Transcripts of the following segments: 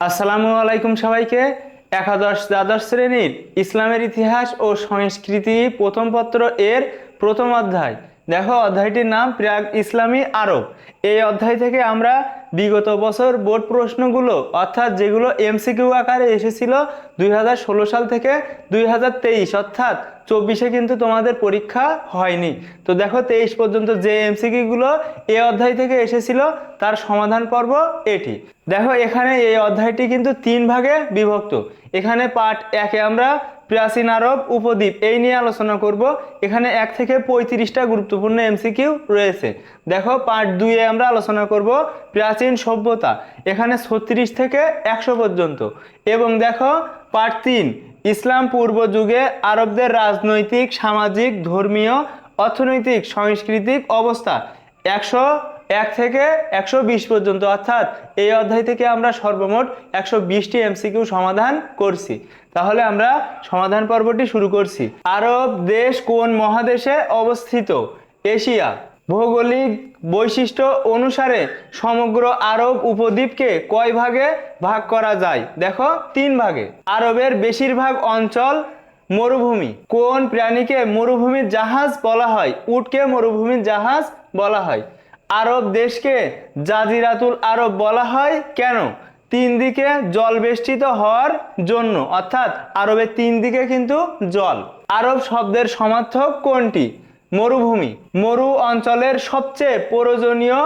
আসসালামু আলাইকুম সবাইকে। একাদশ দ্বাদশ শ্রেণির ইসলামের ইতিহাস ও সংস্কৃতি প্রথম পত্র এর প্রথম অধ্যায়। দেখো, অধ্যায়টির নাম প্রাগ ইসলামী আরব। এই অধ্যায় থেকে আমরা বিগত বছর বোর্ড প্রশ্নগুলো, অর্থাৎ যেগুলো এমসিকিউ আকারে এসেছিল দুই হাজার ষোলো সাল থেকে দুই হাজার তেইশ, অর্থাৎ চব্বিশে কিন্তু তোমাদের পরীক্ষা হয়নি। তো দেখো তেইশ পর্যন্ত যে এমসিকিউগুলো এ অধ্যায় থেকে এসেছিল, তার সমাধান পর্ব এটি। দেখো এখানে এই অধ্যায়টি কিন্তু তিন ভাগে বিভক্ত। এখানে পার্ট একে আমরা প্রাচীন আরব উপদ্বীপ, এই নিয়ে আলোচনা করব। এখানে এক থেকে পঁয়ত্রিশটা গুরুত্বপূর্ণ এমসিকিউ রয়েছে। দেখো পার্ট দুইয়ে আমরা আলোচনা করব প্রাচীন সভ্যতা, এখানে ছত্রিশ থেকে একশো পর্যন্ত। এবং দেখো পার্ট তিন, ইসলাম পূর্ব যুগে আরবদের রাজনৈতিক, সামাজিক, ধর্মীয়, অর্থনৈতিক, সাংস্কৃতিক অবস্থা, একশো এক থেকে একশো বিশ পর্যন্ত, অর্থাৎ এই অধ্যায় থেকে আমরা সর্বমোট একশো বিশটি এমসিকিউ সমাধান করছি। তাহলে আমরা সমাধান পর্বটি শুরু করছি। আরব দেশ কোন মহাদেশে অবস্থিত? এশিয়া। ভৌগোলিক বৈশিষ্ট্য অনুসারে সমগ্র আরব উপদ্বীপকে কয় ভাগে ভাগ করা যায়? দেখো, তিন ভাগে। আরবের বেশিরভাগ অঞ্চল মরুভূমি। কোন প্রাণীকে মরুভূমির জাহাজ বলা হয়? উটকে মরুভূমির জাহাজ বলা হয়। আরব দেশকে জাজিরাতুল আরব বলা হয় কেন? তিন দিকে জল বেষ্টিত হওয়ার জন্য, অর্থাৎ আরবের তিন দিকে কিন্তু জল। আরব শব্দের সমার্থক কোনটি? মরুভূমি। মরু অঞ্চলের সবচেয়ে প্রয়োজনীয়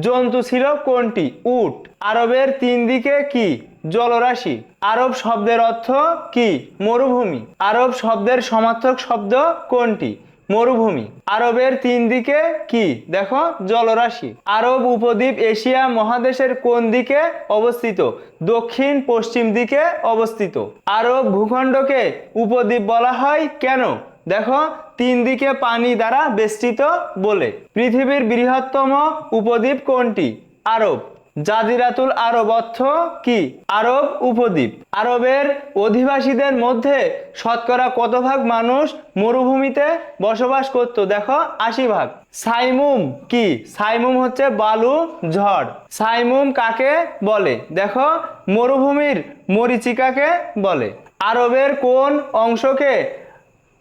জন্তু ছিল কোনটি? উট। আরবের তিন দিকে কি? জলরাশি। আরব শব্দের অর্থ কি? মরুভূমি। আরব শব্দের সমার্থক শব্দ কোনটি? মরুভূমি। আরবের তিন দিকে কি? দেখো, জলরাশি। আরব উপদ্বীপ এশিয়া মহাদেশের কোন দিকে অবস্থিত? দক্ষিণ, পশ্চিম দিকে অবস্থিত। আরব ভূখণ্ডকে উপদ্বীপ বলা হয় কেন? দেখো, তিন দিকে পানি দ্বারা বেষ্টিত বলে। পৃথিবীর বৃহত্তম উপদ্বীপ কোনটি? আরব। জাজিরাতুল আরব অর্থ কি? আরব উপদ্বীপ। আরবের অধিবাসীদের মধ্যে শতকরা কত ভাগ মানুষ মরুভূমিতে বসবাস করত? দেখো, আশি ভাগ। সাইমুম কি? সাইমুম হচ্ছে বালু, ঝড়। সাইমুম কাকে বলে? দেখো, মরুভূমির মরিচিকাকে বলে। আরবের কোন অংশকে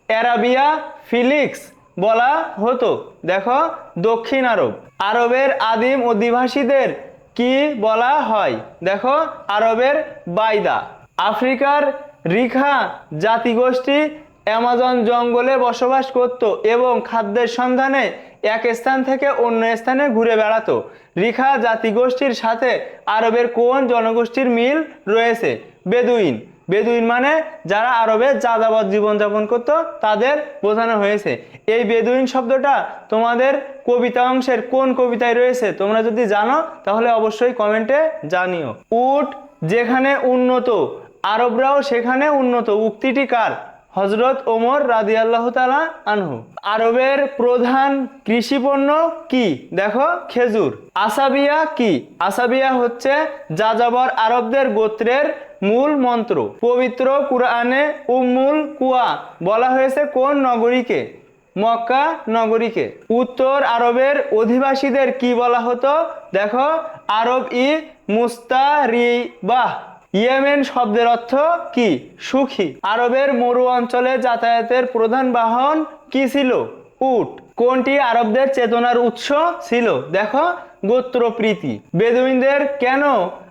অ্যারাবিয়া ফিলিক্স বলা হতো? দেখো, দক্ষিণ আরব। আরবের আদিম অধিবাসীদের কি বলা হয়? দেখো, আরবের বাইদা। আফ্রিকার রিখা জাতিগোষ্ঠী অ্যামাজন জঙ্গলে বসবাস করত এবং খাদ্যের সন্ধানে এক স্থান থেকে অন্য স্থানে ঘুরে বেড়াতো। রিখা জাতিগোষ্ঠীর সাথে আরবের কোন জনগোষ্ঠীর মিল রয়েছে? বেদুইন। বেদুইন মানে যারা আরবে যাযাবর জীবনযাপন করত, তাদের বোঝানো হয়েছে। এই বেদুইন শব্দটা তোমাদের কবিতা অংশের কোন কবিতায় রয়েছে, তোমরা যদি জানো, তাহলে অবশ্যই কমেন্টে জানিও। উট যেখানে উন্নত, আরবরাও সেখানে উন্নত। উক্তিটি কার? হজরত ওমর রাদি আল্লাহ তালা আনহু। আরবের প্রধান কৃষিপণ্য কি? দেখো, খেজুর। আসাবিয়া কি? আসাবিয়া হচ্ছে যাযাবর আরবদের গোত্রের মূল মন্ত্র। পবিত্র কুরআনে উম্মুল কুয়া বলা হয়েছে কোন নগরীকে? মক্কা নগরীকে। উত্তর আরবের অধিবাসীদের কি বলা হতো? দেখো, আরব ই মুস্তারিবাহ। ইয়েমেন শব্দের অর্থ কি? সুখী। আরবের মরু অঞ্চলে যাতায়াতের প্রধান বাহন কি ছিল? উট। কোনটি আরবদের চেতনার উৎস ছিল? দেখো, গোত্রপ্রীতি। বেদুইনদের কেন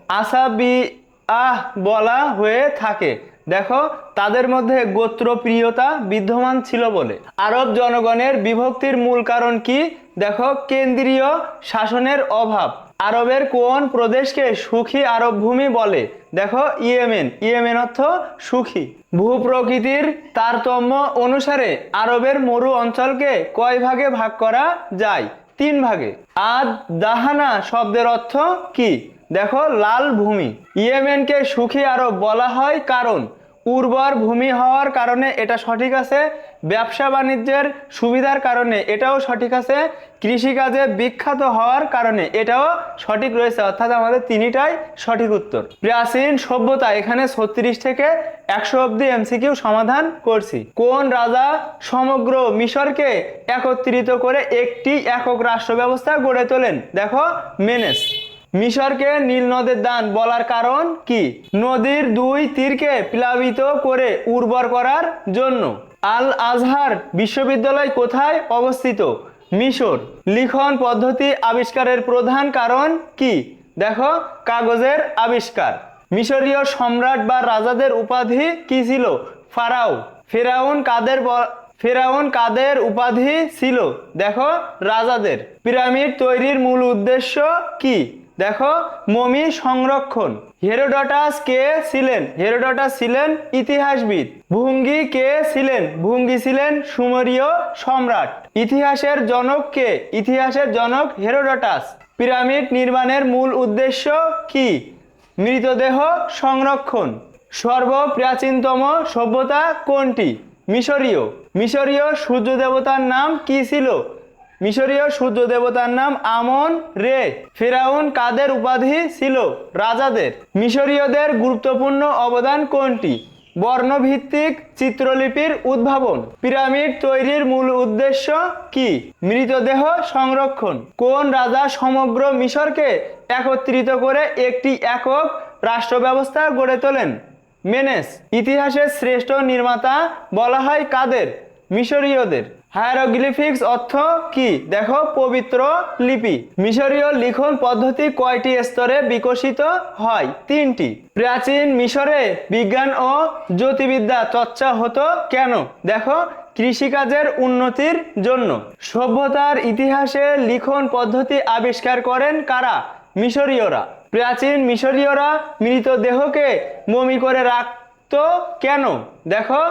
আসাবি আহ বলা হয়ে থাকে। দেখো, তাদের মধ্যে গোত্রপ্রিয়তা বিদ্যমান ছিল বলে। আরব জনগণের বিভক্তির মূল কারণ কি? দেখো, কেন্দ্রীয় শাসনের অভাব। আরবের কোন প্রদেশকে সুখী আরব ভূমি বলে? দেখো, ইয়েমেন। ইয়েমেন অর্থ সুখী। ভূপ্রকৃতির তারতম্য অনুসারে আরবের মরু অঞ্চলকে কয় ভাগে ভাগ করা যায়? তিন ভাগে। আদ দাহানা শব্দের অর্থ কি? দেখো, লাল ভূমি। ইয়েমেনকে সুখী আরব বলা হয় কারণ, উর্বর ভূমি হওয়ার কারণে এটা সঠিক আছে, ব্যবসা বাণিজ্যের সুবিধার কারণে এটাও সঠিক আছে, কৃষিকাজে বিখ্যাত হওয়ার কারণে এটাও সঠিক রয়েছে। অর্থাৎ আমাদের তিনটাই সঠিক উত্তর। প্রাচীন সভ্যতা, এখানে ছত্রিশ থেকে একশো অব্দি এমসিকিউ সমাধান করছি। কোন রাজা সমগ্র মিশরকে একত্রিত করে একটি একক রাষ্ট্র ব্যবস্থা গড়ে তোলেন? দেখো, মেনেস। মিশরকে নীল নদের দান বলার কারণ কি? নদীর দুই তীরকে প্লাবিত করে উর্বর করার জন্য। আল আজহার বিশ্ববিদ্যালয় কোথায় অবস্থিত? মিশর। লিখন পদ্ধতি আবিষ্কারের প্রধান কারণ কি? দেখো, কাগজের আবিষ্কার। মিশরীয় সম্রাট বা রাজাদের উপাধি কি ছিল? ফারাও। ফেরাউন কাদের ফেরাউন কাদের উপাধি ছিল? দেখো, রাজাদের। পিরামিড তৈরির মূল উদ্দেশ্য কি? দেখো, মমি সংরক্ষণ। হেরোডটাস কে ছিলেন? হেরোডটাস ছিলেন ইতিহাসবিদ। ভুঙ্গি কে ছিলেন? ভুঙ্গি ছিলেন সুমেরীয় সম্রাট। ইতিহাসের জনক কে? ইতিহাসের জনক হেরোডটাস। পিরামিড নির্মাণের মূল উদ্দেশ্য কি? মৃতদেহ সংরক্ষণ। সর্বপ্রাচীনতম সভ্যতা কোনটি? মিশরীয়। মিশরীয় সূর্য দেবতার নাম কি ছিল? মিশরীয় সূর্য দেবতার নাম আমন রে। ফেরাউন কাদের উপাধি ছিল? রাজাদের। মিশরীয়দের গুরুত্বপূর্ণ অবদান কোনটি? বর্ণভিত্তিক চিত্রলিপির উদ্ভাবন। পিরামিড তৈরির মূল উদ্দেশ্য কি? মৃতদেহ সংরক্ষণ। কোন রাজা সমগ্র মিশরকে একত্রিত করে একটি একক রাষ্ট্র ব্যবস্থা গড়ে তোলেন? মেনেস। ইতিহাসের শ্রেষ্ঠ নির্মাতা বলা হয় কাদের? মিশরীয়দের। হায়ারোগ্লিফিক্স অর্থ কি? দেখো, পবিত্র লিপি। মিশরীয় লিখন পদ্ধতি কয়টি স্তরে বিকশিত হয়? তিনটি। প্রাচীন মিশরে বিজ্ঞান ও জ্যোতিবিদ্যা চর্চা হতো কেন? দেখো, কৃষিকাজের উন্নতির জন্য। সভ্যতার ইতিহাসে লিখন পদ্ধতি আবিষ্কার করেন কারা? মিশরীয়রা। প্রাচীন মিশরীয়রা মৃতদেহকে মমি করে রাখতো কেন? দেখো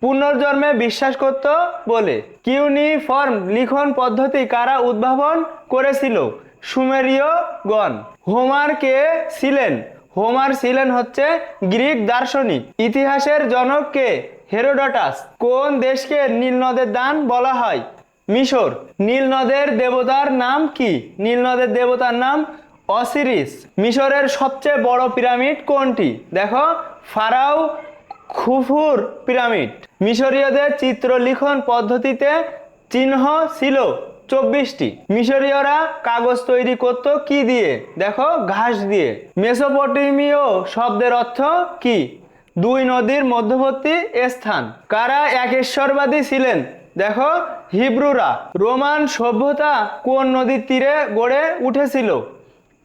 পুনর্জন্মে বিশ্বাস করত বলে। কিউনিফর্ম লিখন পদ্ধতি কারা উদ্ভাবন করেছিল? সুমেরীয়গণ হোমার কে ছিলেন? হোমার ছিলেন হচ্ছে গ্রিক দার্শনিক। ইতিহাসের জনক কে? হেরোডটাস। কোন দেশকে নীল নদের দান বলা হয়? মিশর। নীল নদের দেবতার নাম কি? নীল নদের দেবতার নাম অসিরিস। মিশরের সবচেয়ে বড় পিরামিড কোনটি? দেখো, ফারাও খুফুর পিরামিড। মিশরীয়দের চিত্রলিখন পদ্ধতিতে চিহ্ন ছিল চব্বিশটি। মিশরীয়রা কাগজ তৈরি করত কি দিয়ে? দেখো, ঘাস দিয়ে। মেসোপটেমীয় শব্দের অর্থ কি? দুই নদীর মধ্যবর্তী স্থান। কারা একেশ্বরবাদী ছিলেন? দেখো, হিব্রুরা। রোমান সভ্যতা কোন নদীর তীরে গড়ে উঠেছিল?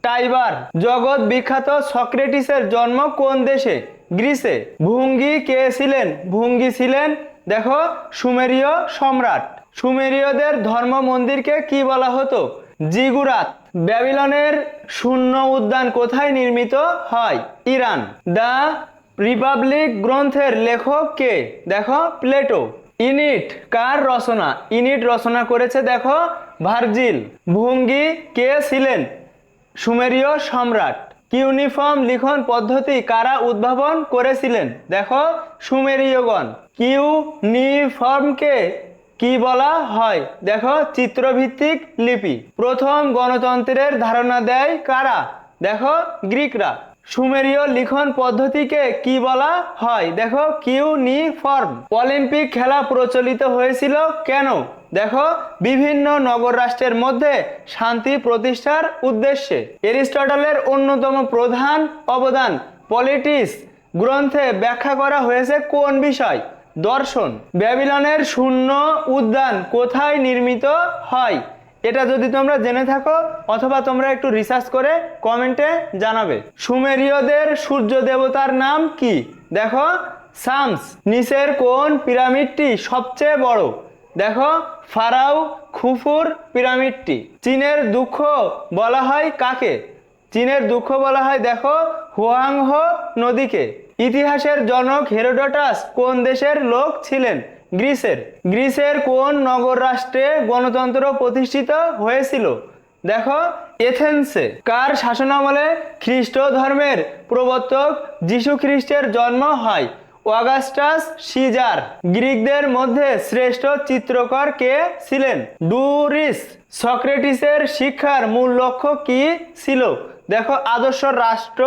টাইবার। জগৎ বিখ্যাত সক্রেটিসের জন্ম কোন দেশে? গ্রিসে। ভুঙ্গি কে ছিলেন? ভুঙ্গি ছিলেন, দেখো, সুমেরীয় সম্রাট। সুমেরীয়দের ধর্ম মন্দিরকে কি বলা হতো? জিগুরাত। ব্যাবিলনের শূন্য উদ্যান কোথায় নির্মিত হয়? ইরান। দ্য রিপাবলিক গ্রন্থের লেখক কে? দেখো, প্লেটো। ইনিট কার রচনা? ইনিট রচনা করেছে, দেখো, ভার্জিল। ভুঙ্গি কে ছিলেন? সুমেরীয় সম্রাট। কিউনিফর্ম লিখন পদ্ধতি কারা উদ্ভাবন করেছিলেন? দেখো, সুমেরীয়গণ। কিউনিফর্মকে কি বলা হয়? দেখো, চিত্রভিত্তিক লিপি। প্রথম গণতন্ত্রের ধারণা দেয় কারা? দেখো, গ্রিকরা। সুমেরীয় লিখন পদ্ধতিকে কি বলা হয়? দেখো, কিউনিফর্ম। অলিম্পিক খেলা প্রচলিত হয়েছিল কেন? দেখো, বিভিন্ন নগর রাষ্ট্রের মধ্যে শান্তি প্রতিষ্ঠার উদ্দেশ্যে। এরিস্টটলের অন্যতম প্রধান অবদান পলিটিক্স গ্রন্থে ব্যাখ্যা করা হয়েছে কোন বিষয়? দর্শন। ব্যাবিলনের শূন্য উদ্যান কোথায় নির্মিত হয়? এটা যদি তোমরা জেনে থাকো, অথবা তোমরা একটু রিসার্চ করে কমেন্টে জানাবে। সুমেরীয়দের সূর্য দেবতার নাম কি? দেখো সামস নিচের কোন পিরামিডটি সবচেয়ে বড়। দেখো, ফারাও খুফুর পিরামিডটি। চীনের দুঃখ বলা হয় কাকে? চীনের দুঃখ বলা হয়, দেখো, হুয়াংহো নদীকে। ইতিহাসের জনক হেরোডটাস কোন দেশের লোক ছিলেন? গ্রিসের। গ্রিসের কোন নগর রাষ্ট্রে গণতন্ত্র প্রতিষ্ঠিত হয়েছিল? দেখো, এথেন্সে। কার শাসনামলে খ্রিস্ট ধর্মের প্রবর্তক যীশু খ্রিস্টের জন্ম হয়? Augustus caesar. গ্রিকদের মধ্যে শ্রেষ্ঠ চিত্রকর কে ছিলেন? ডুরিস। সক্রেটিসের শিক্ষার মূল লক্ষ্য কি ছিল? দেখো, আদর্শ রাষ্ট্র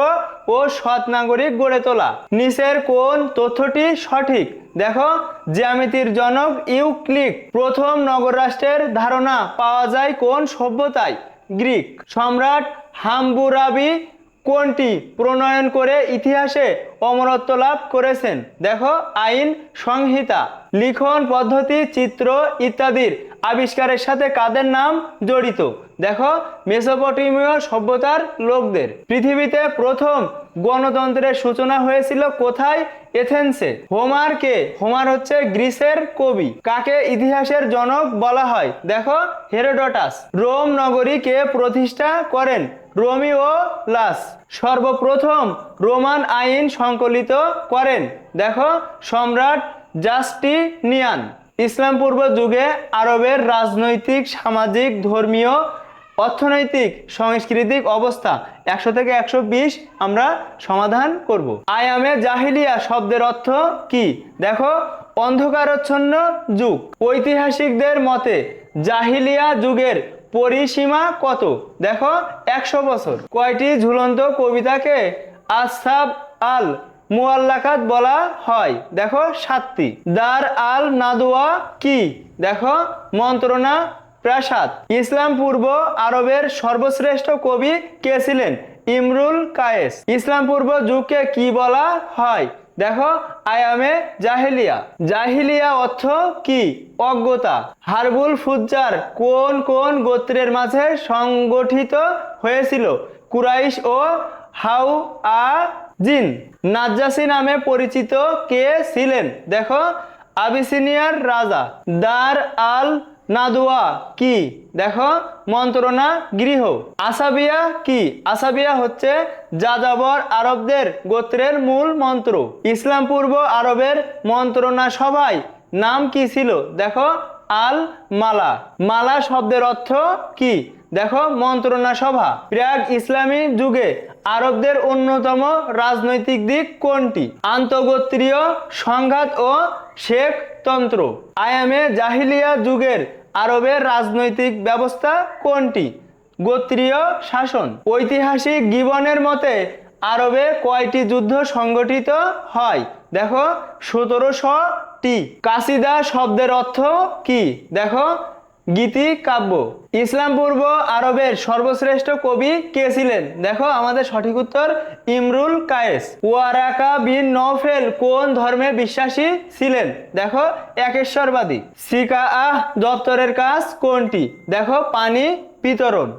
ও সৎ নাগরিক গড়ে তোলা। নিচের কোন তথ্যটি সঠিক? দেখো, জ্যামিতির জনক ইউক্লিক। প্রথম নগর রাষ্ট্রের ধারণা পাওয়া যায় কোন সভ্যতায়? গ্রিক সম্রাট হাম্বুরাবি কোনটি প্রণয়ন করে ইতিহাসে অমরত্ব লাভ করেছেন? দেখো, আইন সংহিতা, লিখন পদ্ধতি, চিত্র ইত্যাদির আবিষ্কারের সাথে কাদের নাম জড়িত? দেখো, মেসোপটেমীয় সভ্যতার লোকদের। পৃথিবীতে প্রথম গণতন্ত্রের সূচনা হয়েছিল কোথায়? এথেন্সে। হোমার কে? হোমার হচ্ছে গ্রিসের কবি। কাকে ইতিহাসের জনক বলা হয়? দেখো, হেরোডটাস। রোম নগরী কে প্রতিষ্ঠা করেন রোমিও লাস সর্বপ্রথম রোমান আইন সংকলিত করেন। দেখো, সম্রাট জাস্টিনিয়ান, ইসলাম পূর্ব যুগে আরবের রাজনৈতিক, সামাজিক, ধর্মীয়, অর্থনৈতিক, সাংস্কৃতিক অবস্থা। একশো থেকে একশো বিশ আমরা সমাধান করব। আয়ামে জাহিলিয়া শব্দের অর্থ কি? দেখো, অন্ধকারচ্ছন্ন যুগ। ঐতিহাসিকদের মতে, জাহিলিয়া যুগের পরিসীমা কত? দেখো, একশো বছর। কয়টি ঝুলন্ত কবিতাকে আসাব আল মুআল্লাকাত বলা হয়? দেখো, সাতটি। দার আল নাদোয়া কি? দেখো, মন্ত্রণা প্রাসাদ। ইসলাম পূর্ব আরবের সর্বশ্রেষ্ঠ কবি কে ছিলেন? ইমরুল কায়েস। ইসলাম পূর্ব যুগকে কি বলা হয়? দেখো আয়ামে জাহিলিয়া। জাহিলিয়া অর্থ কি? অজ্ঞতা। হারবুল ফুজ্জার কোন কোন গোত্রের মাঝে সংগঠিত হয়েছিল? কুরাইশ ও হাউ আ জিন নাজ্জাসি নামে পরিচিত কে ছিলেন? দেখো, আবিসিনিয়ার রাজা। দার আল নাদুয়া কি? দেখো মন্ত্রণা গৃহ। আসাবিয়া কি? আসাবিয়া হচ্ছে যাযাবর আরবদের গোত্রের মূল মন্ত্র। ইসলাম পূর্ব আরবের মন্ত্রণা সভায় নাম কি ছিল? দেখো আল মালা মালা শব্দের অর্থ কি? দেখো মন্ত্রণা সভা। প্রাগ ইসলামী যুগে আরবদের অন্যতম রাজনৈতিক দিক কোনটি? আন্তগোত্রীয় সংঘাত ও শেখ তন্ত্র আয়ামে জাহিলিয়া যুগের আরবের রাজনৈতিক ব্যবস্থা কোনটি? গোত্রীয় শাসন। ঐতিহাসিক গিবনের মতে, আরবে কয়টি যুদ্ধ সংগঠিত হয়? দেখো, সতেরোশো টি। কাসিদা শব্দের অর্থ কি? দেখো গীতি, কাব্য। ইসলাম পূর্ব আরবের সর্বশ্রেষ্ঠ কবি কে ছিলেন? দেখো, আমাদের সঠিক উত্তর, Imrul Kayes. Waraqa bin Nawfal কোন ধর্মে বিশ্বাসী ছিলেন? দেখো, একেশ্বরবাদী। সিকা আহ দপ্তরের কাজ কোনটি? দেখো, পানি বিতরণ।